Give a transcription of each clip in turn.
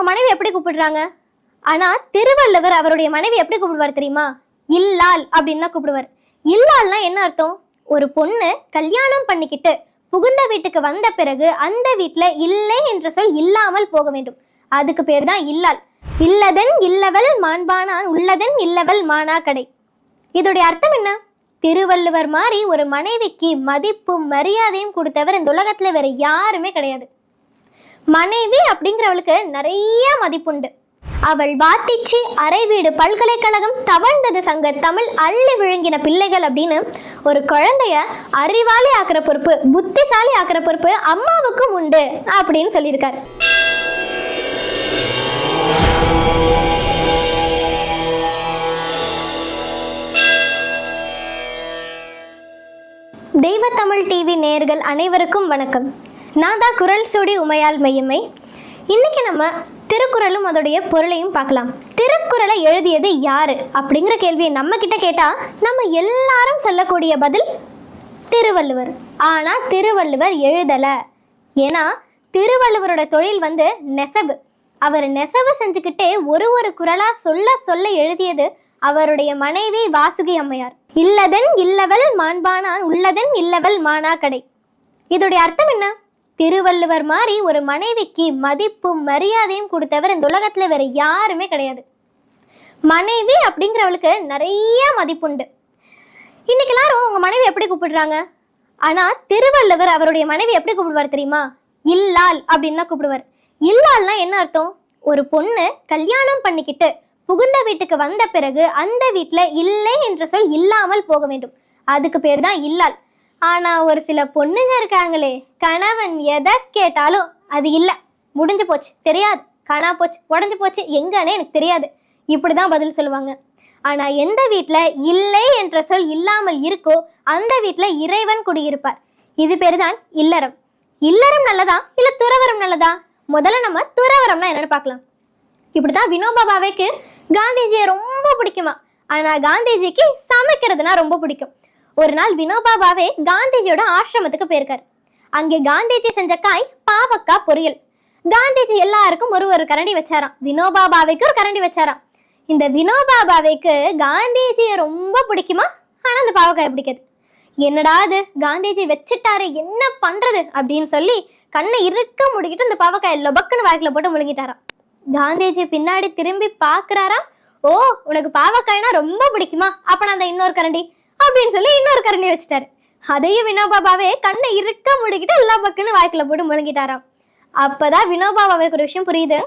அவங்க மனைவி எப்படி கூப்பிடுறாங்க? ஆனா திருவள்ளுவர் அவருடைய மனைவி எப்படி கூப்பிடுவார் தெரியுமா? இல்லால் அப்படின்னு தான் கூப்பிடுவார். இல்லால்னா என்ன அர்த்தம்? ஒரு பொண்ணு கல்யாணம் பண்ணிக்கிட்டு புகுந்த வீட்டுக்கு வந்த பிறகு அந்த வீட்ல இல்லை என்ற சொல் இல்லாமல் போக வேண்டும். அதுக்கு பேர் தான் இல்லால். இல்லதன் இல்லவள் மாண்பானான் உள்ளதன் இல்லவள் மானா கடை. இதோடைய அர்த்தம் என்ன? திருவள்ளுவர் மாதிரி ஒரு மனைவிக்கு மதிப்பும் மரியாதையும் கொடுத்தவர் இந்த உலகத்துல வேற யாருமே கிடையாது. மனைவி அப்படிங்கிறவளுக்கு நிறைய மதிப்புண்டு. அவள் வாத்திச்சி அரைவீடு பல்கலைக்கழகம் தவழ்ந்தது சங்க தமிழ் அள்ளி விழுங்கின பிள்ளைகள் அப்படின்னு ஒரு குழந்தைய அறிவாளி ஆக்கிற பொறுப்பு புத்திசாலி ஆக்கிற பொறுப்பு அம்மாவுக்கும் உண்டு அப்படின்னு சொல்லியிருக்காரு. தெய்வ தமிழ் டிவி நேர்கள் அனைவருக்கும் வணக்கம். நான் தான் குரல் சுடி உமையால் மையமை இன்னைக்கு நம்ம திருக்குறளும் அதோடைய பொருளையும் பார்க்கலாம். திருக்குறளை எழுதியது யாரு? அப்படிங்கிற கேள்வியை நம்ம கிட்ட கேட்டா நம்ம எல்லாரும் சொல்லக்கூடிய பதில் திருவள்ளுவர். ஆனா திருவள்ளுவர் எழுதல. ஏன்னா திருவள்ளுவரோட தொழில் வந்து நெசவு. அவர் நெசவு செஞ்சுக்கிட்டே ஒரு ஒரு குரலா சொல்ல சொல்ல எழுதியது அவருடைய மனைவி வாசுகி அம்மையார். இல்லதன் இல்லவள் மாண்பானான் உள்ளதன் இல்லவள் மானா கடை இதோடைய அர்த்தம் என்ன? திருவள்ளுவர் மாதிரி ஒரு மனைவிக்கு மதிப்பும் மரியாதையும் கொடுத்தவர் இந்த உலகத்தில் வேற யாருமே கிடையாது. மனைவி அப்படிங்கிறவளுக்கு நிறைய மதிப்புண்டு. இன்னைக்கு எல்லாரும் உங்க மனைவி எப்படி கூப்பிடுறாங்க? ஆனா திருவள்ளுவர் அவருடைய மனைவி எப்படி கூப்பிடுவார் தெரியுமா? இல்லால் அப்படின்னு தான் கூப்பிடுவார். இல்லால்னா என்ன அர்த்தம்? ஒரு பொண்ணு கல்யாணம் பண்ணிக்கிட்டு புகுந்த வீட்டுக்கு வந்த பிறகு அந்த வீட்டில் இல்லை என்ற சொல் இல்லாமல் போக வேண்டும். அதுக்கு பேர் தான் இல்லால். ஆனா ஒரு சில பொண்ணுங்க இருக்காங்களே கணவன் எதை கேட்டாலும் அது இல்ல. முடிஞ்சு போச்சு தெரியாது. காணா போச்சு உடஞ்சு போச்சு எங்கன்னே எனக்கு தெரியாது. இப்படிதான் பதில் சொல்லுவாங்க. ஆனா எந்த வீட்டுல இல்லை என்ற சொல் இல்லாமல் இருக்கோ அந்த வீட்டுல இறைவன் குடியிருப்பார். இது பேர் தான் இல்லறம். இல்லறம் நல்லதா இல்ல துறவரம் நல்லதா? முதல்ல நம்ம துறவரம்னா என்னன்னு பார்க்கலாம். இப்படிதான் வினோபா பாவேக்கு காந்திஜியை ரொம்ப பிடிக்குமா? ஆனா காந்திஜிக்கு சமைக்கிறதுனா ரொம்ப பிடிக்கும். ஒரு நாள் வினோபா பாவே காந்திஜியோட ஆசிரமத்துக்கு போயிருக்காரு. அங்கே காந்திஜி செஞ்ச காய் பாவக்காய் பொரியல். காந்திஜி எல்லாருக்கும் ஒரு ஒரு கரண்டி வச்சாராம். வினோபா பாவேக்கு ஒரு கரண்டி வச்சாராம். இந்த வினோபா பாவைக்கு காந்திஜியை ரொம்ப பிடிக்குமா? ஆனா அந்த பாவக்காய் பிடிக்காது. என்னடா அது காந்திஜி வச்சுட்டாரு என்ன பண்றது? அப்படின்னு சொல்லி கண்ணை இறுக்க முடிக்கிட்டு இந்த பாவக்காய் லொபக்குன்னு வாய்க்குல போட்டு முழுங்கிட்டாராம். காந்திஜி பின்னாடி திரும்பி பார்க்கறாராம் ஓ உனக்கு பாவக்காய்னா ரொம்ப பிடிக்குமா? அப்ப நான் அந்த இன்னொரு கரண்டி. அப்படின்னு சொல்லி இன்னொரு கரண்டி வச்சிட்டாரு. அதையும் வினோபாபாவே கண்ணை இறுக்க முடிக்கிட்டு எல்லா பக்குன்னு வாய்க்குல போட்டு முழுங்கிட்டாராம். அப்பதான் வினோபாபாவுக்கு ஒரு விஷயம் புரியுது.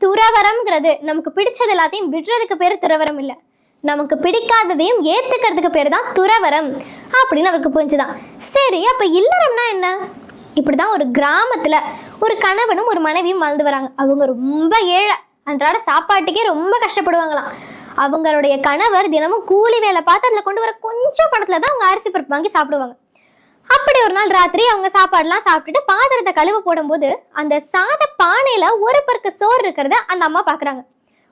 துறவரம்ங்கிறது நமக்கு பிடிச்சது எல்லாத்தையும் விடுறதுக்கு பேர் துறவரம் இல்ல. நமக்கு பிடிக்காததையும் ஏத்துக்கிறதுக்கு பேர் தான் துறவரம் அப்படின்னு அவருக்கு புரிஞ்சுதான். சரி அப்ப இல்லறம்னா என்ன? இப்படிதான் ஒரு கிராமத்துல ஒரு கணவனும் ஒரு மனைவியும் வாழ்ந்து வராங்க. அவங்க ரொம்ப ஏழை. அன்றாட சாப்பாட்டுக்கே ரொம்ப கஷ்டப்படுவாங்களாம். அவங்களுடைய கணவர் தினமும் கூலி வேலை பார்த்து அதில் கொண்டு வர கொஞ்சம் பணத்துல தான் அவங்க அரிசி பருப்பு வாங்கி சாப்பிடுவாங்க. அப்படி ஒரு நாள் ராத்திரி அவங்க சாப்பாடுலாம் சாப்பிட்டுட்டு பாத்திரத்தை கழுவ போடும்போது அந்த சாத பானையில ஒரு பருக்கு சோறு இருக்கிறத அந்த அம்மா பாக்குறாங்க.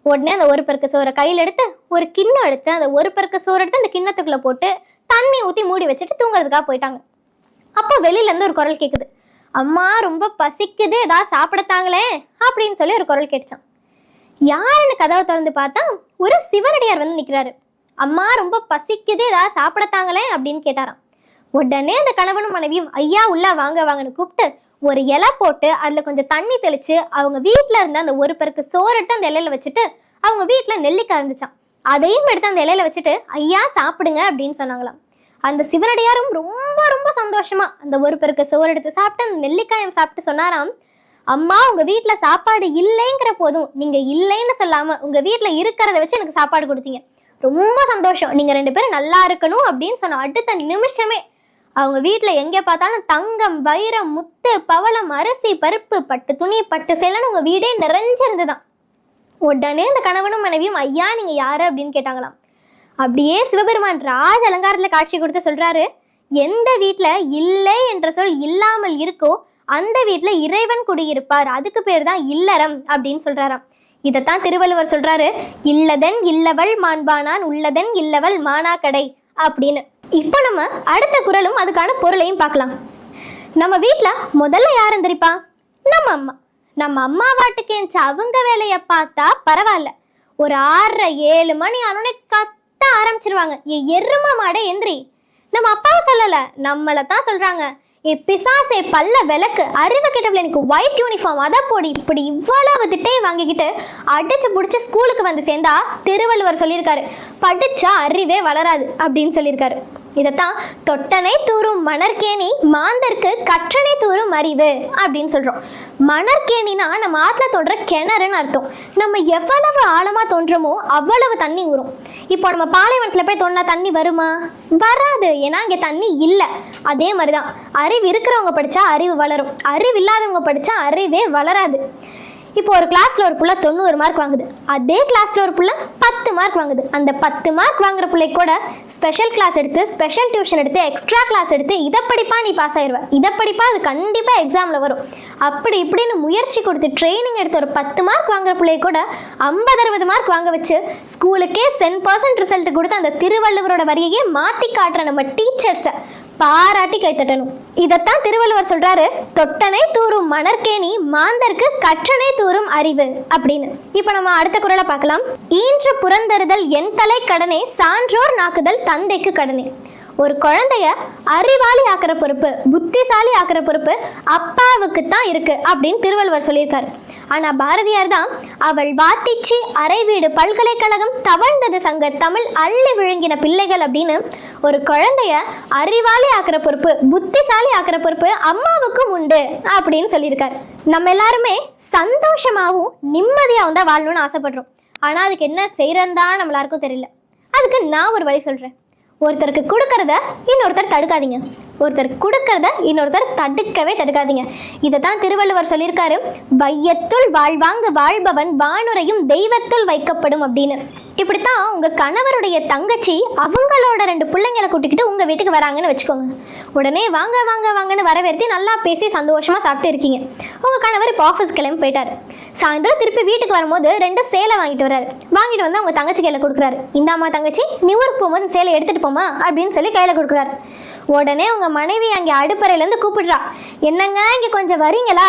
உடனே அந்த ஒரு பருக்கு சோறை கையில் எடுத்து ஒரு கிண்ணம் எடுத்து அந்த ஒரு பருக்கு சோறு எடுத்து அந்த கிண்ணத்துக்குள்ள போட்டு தண்ணி ஊத்தி மூடி வச்சுட்டு தூங்குறதுக்காக போயிட்டாங்க. அப்போ வெளியில இருந்து ஒரு குரல் கேக்குது. அம்மா ரொம்ப பசிக்குது. ஏதாவது சாப்பிடத்தாங்களே? அப்படின்னு சொல்லி ஒரு குரல் கேட்டுச்சான் யாருன்னு கதவை திறந்து பார்த்தா ஒரு சிவனடியார் வந்து நிற்கிறாரு அம்மா ரொம்ப பசிக்குது ஏதாவது சாப்பிடத்தாங்களே அப்படின்னு கேட்டாராம். உடனே அந்த கணவனும் மனைவியும் ஐயா உள்ள வாங்க வாங்கன்னு கூப்பிட்டு ஒரு இலை போட்டு அதில் கொஞ்சம் தண்ணி தெளிச்சு அவங்க வீட்டில் இருந்த அந்த ஒரு பேருக்கு சோறு எடுத்து அந்த இலையில வச்சுட்டு அவங்க வீட்டில் நெல்லிக்காய் இருந்துச்சான் அதையும் எடுத்து அந்த இலையில வச்சுட்டு ஐயா சாப்பிடுங்க அப்படின்னு சொன்னாங்களாம். அந்த சிவனடியாரும் ரொம்ப ரொம்ப சந்தோஷமா அந்த ஒரு பெருக்கு சோறு எடுத்து சாப்பிட்டு அந்த நெல்லிக்காயம் சாப்பிட்டு சொன்னாராம். அம்மா உங்க வீட்ல சாப்பாடு இல்லைங்கிற போதும் நீங்க இல்லைன்னு சொல்லாம உங்க வீட்ல இருக்கிறத வச்சு எனக்கு சாப்பாடு கொடுத்தீங்க. ரொம்ப சந்தோஷம். நீங்க ரெண்டு பேரும் நல்லா இருக்கணும் அப்படின்னு சொன்ன அடுத்த நிமிஷமே அவங்க வீட்டில் எங்கே பார்த்தாலும் தங்கம் வைரம் முத்து பவளம் அரிசி பருப்பு பட்டு துணி பட்டு சேலைன்னு உங்கள் வீடே நிறைஞ்சிருந்துதான். உடனே இந்த கணவனும் மனைவியும் ஐயா நீங்கள் யார்? அப்படின்னு கேட்டாங்களாம். அப்படியே சிவபெருமான் ராஜ அலங்காரத்தில் காட்சி கொடுத்து சொல்கிறாரு எந்த வீட்டில் இல்லை என்ற சொல் இல்லாமல் இருக்கோ அந்த வீட்டில் இறைவன் குடியிருப்பார். அதுக்கு பேர் தான் இல்லறம் அப்படின்னு சொல்கிறாராம் இதைத்தான் திருவள்ளுவர் சொல்கிறாரு இல்லதன் இல்லவள் மாண்பானான் உள்ளதன் இல்லவள் மானாக்கடை அப்படின்னு. இப்போ நம்ம அடுத்த குரலும் அதுக்கான பொருளையும் பார்க்கலாம். நம்ம வீட்டில் முதல்ல யார் எந்திரிப்பா? நம்ம அம்மா. நம்ம அம்மா வாட்டுக்கு அவங்க வேலையை பார்த்தா பரவாயில்ல. ஒரு ஆறரை ஏழு மணி ஆனோடனே கத்த ஆரம்பிச்சிருவாங்க. ஏ எரும மாட எந்திரி. நம்ம அப்பாவை சொல்லலை. நம்மளை தான் சொல்கிறாங்க பிசாசை பல்ல விளக்கு அறிவு கிட்டவில் எனக்கு ஒயிட் யூனிஃபார்ம் அதை போடி இப்படி இவ்வளவு திட்டையை வாங்கிக்கிட்டு அடிச்சு பிடிச்சி ஸ்கூலுக்கு வந்து சேர்ந்தா திருவள்ளுவர் சொல்லியிருக்காரு படிச்சா அறிவே வளராது அப்படின்னு சொல்லியிருக்காரு. இதைத்தான் தொட்டனை தூரும் மணற்கேணி மாந்தர்க்கு கற்றனை தூரும் அறிவு அப்படின்னு சொல்கிறோம் மணற்கேணினா நம்ம ஆற்றுல தோன்ற கிணறுன்னு அர்த்தம். நம்ம எவ்வளவு ஆழமாக தோன்றமோ அவ்வளவு தண்ணி ஊறும். இப்போ நம்ம பாலைவனத்தில் போய் தோண்டினா தண்ணி வருமா? வராது. ஏன்னா இங்கே தண்ணி இல்லை. அதே மாதிரி தான் அறிவு இருக்கிறவங்க படித்தா அறிவு வளரும். அறிவு இல்லாதவங்க படித்தா அறிவே வளராது. இப்போ ஒரு கிளாஸ்ல ஒரு புள்ள தொண்ணூறு மார்க் வாங்குது. அதே கிளாஸ்ல ஒரு புள்ள பத்து மார்க் வாங்குது. அந்த பத்து மார்க் வாங்குற பிள்ளை கூட ஸ்பெஷல் கிளாஸ் எடுத்து ஸ்பெஷல் டியூஷன் எடுத்து எக்ஸ்ட்ரா கிளாஸ் எடுத்து இதை படிப்பா நீ பாஸ் ஆயிடுவ இதை படிப்பா அது கண்டிப்பா எக்ஸாம்ல வரும். அப்படி இப்படின்னு முயற்சி கொடுத்து ட்ரைனிங் எடுத்து ஒரு பத்து மார்க் வாங்குற பிள்ளை கூட ஐம்பது அறுபது மார்க் வாங்க வச்சு ஸ்கூலுக்கே சென் பர்சன்ட் ரிசல்ட் கொடுத்து அந்த திருவள்ளுவரோட வரியையே மாத்தி காட்டுற நம்ம டீச்சர்ஸை பாராட்டி கைத்தட்டணும் இதைத்தான் திருவள்ளுவர் சொல்றாரு தொட்டனை தூரும் மணற்கேணி மாந்தர்க்கு கற்றனை தூரும் அறிவு அப்படின்னு. இப்போ நம்ம அடுத்த குரலை பார்க்கலாம். ஈன்று புறந்தறுதல் என் தலை கடனே சான்றோர் நாக்குதல் தந்தைக்கு கடனே ஒரு குழந்தைய அறிவாளி ஆக்கிற பொறுப்பு புத்திசாலி ஆக்கிற பொறுப்பு அப்பாவுக்கு தான் இருக்கு அப்படின்னு திருவள்ளுவர் சொல்லியிருக்காரு. ஆனா பாரதியார் தான் அவள் வாத்திச்சி அரைவீடு பல்கலைக்கழகம் தவழ்ந்தது சங்க தமிழ் அள்ளி விழுங்கின பிள்ளைகள் அப்படின்னு ஒரு குழந்தைய அறிவாளி ஆக்கிற பொறுப்பு புத்திசாலி ஆக்கிற பொறுப்பு அம்மாவுக்கும் உண்டு அப்படின்னு சொல்லியிருக்காரு. நம்ம எல்லாருமே சந்தோஷமாகவும் நிம்மதியாகவும் தான் வாழணும்னு ஆசைப்படுறோம். ஆனால் அதுக்கு என்ன செய்யறதுன்னு தான் நம்ம எல்லாருக்கும் தெரியல. அதுக்கு நான் ஒரு வழி சொல்கிறேன் ஒருத்தருக்கு கொடுக்கறத இன்னொருத்தர் தடுக்காதீங்க. ஒருத்தர் கொடுக்கறத இன்னொருத்தர் தடுக்கவே தடுக்காதீங்க. இதை தான் திருவள்ளுவர் சொல்லியிருக்காரு வையத்துள் வாழ்வாங்கு வாழ்பவன் வானுரையும் தெய்வத்துள் வைக்கப்படும் அப்படின்னு. இப்படித்தான் உங்க கணவருடைய தங்கச்சி அவங்களோட ரெண்டு பிள்ளைங்களை கூட்டிக்கிட்டு உங்க வீட்டுக்கு வராங்கன்னு வச்சுக்கோங்க. உடனே வாங்க வாங்க வாங்கன்னு வரவேற்று நல்லா பேசி சந்தோஷமா சாப்பிட்டு இருக்கீங்க. உங்க கணவர் இப்போ ஆஃபீஸ் கிளம்பி போயிட்டாரு. சாயந்தரம் திருப்பி வீட்டுக்கு வரும்போது ரெண்டு சேலை வாங்கிட்டு வர்றாரு. வாங்கிட்டு வந்து அவங்க தங்கச்சி கையில கொடுக்குறாரு. இந்தாம்மா தங்கச்சி நியூ ஊருக்கு போகும்போது சேலை எடுத்துட்டு போமா அப்படின்னு சொல்லி கையில கொடுக்குறாரு. உடனே உங்க மனைவி அங்கே அடுப்பறையிலேருந்து கூப்பிடுறா. என்னங்க இங்க கொஞ்சம் வரீங்களா?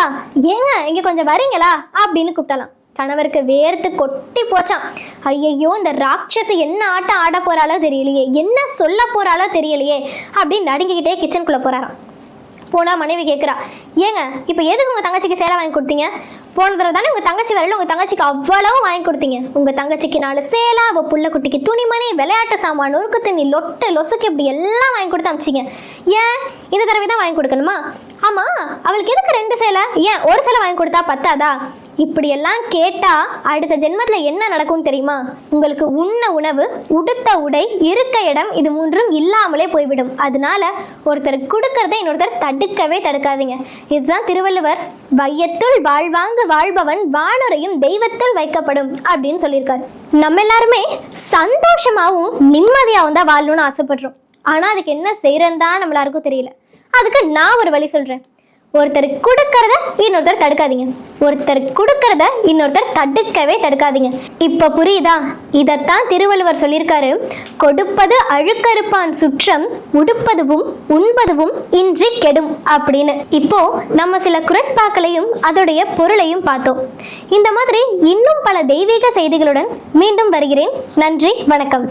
ஏங்க இங்க கொஞ்சம் வரீங்களா? அப்படின்னு கூப்பிட்டலாம் கணவருக்கு வேர்த்து கொட்டி போச்சான் ஐயையோ இந்த ராட்சசி என்ன ஆட்டம் ஆட போறாளோ தெரியலையே. என்ன சொல்ல போறாளோ தெரியலையே அப்படின்னு நடுங்கிக்கிட்டே கிச்சனுக்குள்ளே போறாராம். போனா மனைவி கேட்குறா ஏங்க இப்போ எதுக்கு உங்கள் தங்கச்சிக்கு சேலை வாங்கி கொடுத்தீங்க? போன தடவை தானே உங்கள் தங்கச்சி வரல உங்கள் தங்கச்சிக்கு அவ்வளவு வாங்கி கொடுத்தீங்க. உங்கள் தங்கச்சிக்கு நாலு சேலை அவள் புள்ள குட்டிக்கு துணிமணி விளையாட்டு சாமான் நொறுக்கு தண்ணி லொட்டு லொசுக்கு இப்படி எல்லாம் வாங்கி கொடுத்து அமிச்சிங்க. ஏன்? இந்த தடவை தான் வாங்கி கொடுக்கணுமா? ஆமாம் அவளுக்கு எதுக்கு ரெண்டு சேலை? ஏன் ஒரு சேலை வாங்கி கொடுத்தா பத்தாதா? இப்படியெல்லாம் கேட்டால் கேட்டா அடுத்த ஜென்மத்துல என்ன நடக்கும் தெரியுமா? உங்களுக்கு உண்ண உணவு உடுத்த உடை இருக்க இடம் இது மூன்றும் இல்லாமலே போய்விடும். அதனால ஒருத்தர் கொடுக்கறத இன்னொருத்தர் தடுக்கவே தடுக்காதீங்க. இதுதான் திருவள்ளுவர் வையத்துள் வாழ்வாங்கு வாழ்பவன் வானுரையும் தெய்வத்துள் வைக்கப்படும் அப்படின்னு சொல்லியிருக்காரு. நம்ம எல்லாருமே சந்தோஷமாவும் நிம்மதியாகவும் தான் வாழணும்னு ஆசைப்படுறோம். ஆனா அதுக்கு என்ன செய்கிறேன்னு தான் நம்மளாருக்கும் தெரியல. அதுக்கு நான் ஒரு வழி சொல்றேன். ஒருத்தர் கொடுக்கறத இன்னொருத்தர் தடுக்காதீங்க. ஒருத்தர் கொடுக்கறத இன்னொருத்தர் தடுக்கவே தடுக்காதீங்க. இப்ப புரியுதா? இதைத்தான் திருவள்ளுவர் சொல்லியிருக்காரு. கொடுப்பது அழுக்கறுப்பான் சுற்றம் உடுப்பதுவும் உண்பதுவும் இன்றி கெடும் அப்படின்னு. இப்போ நம்ம சில குரட்பாக்களையும் அதோடைய பொருளையும் பார்த்தோம். இந்த மாதிரி இன்னும் பல தெய்வீக செய்திகளுடன் மீண்டும் வருகிறேன். நன்றி வணக்கம்.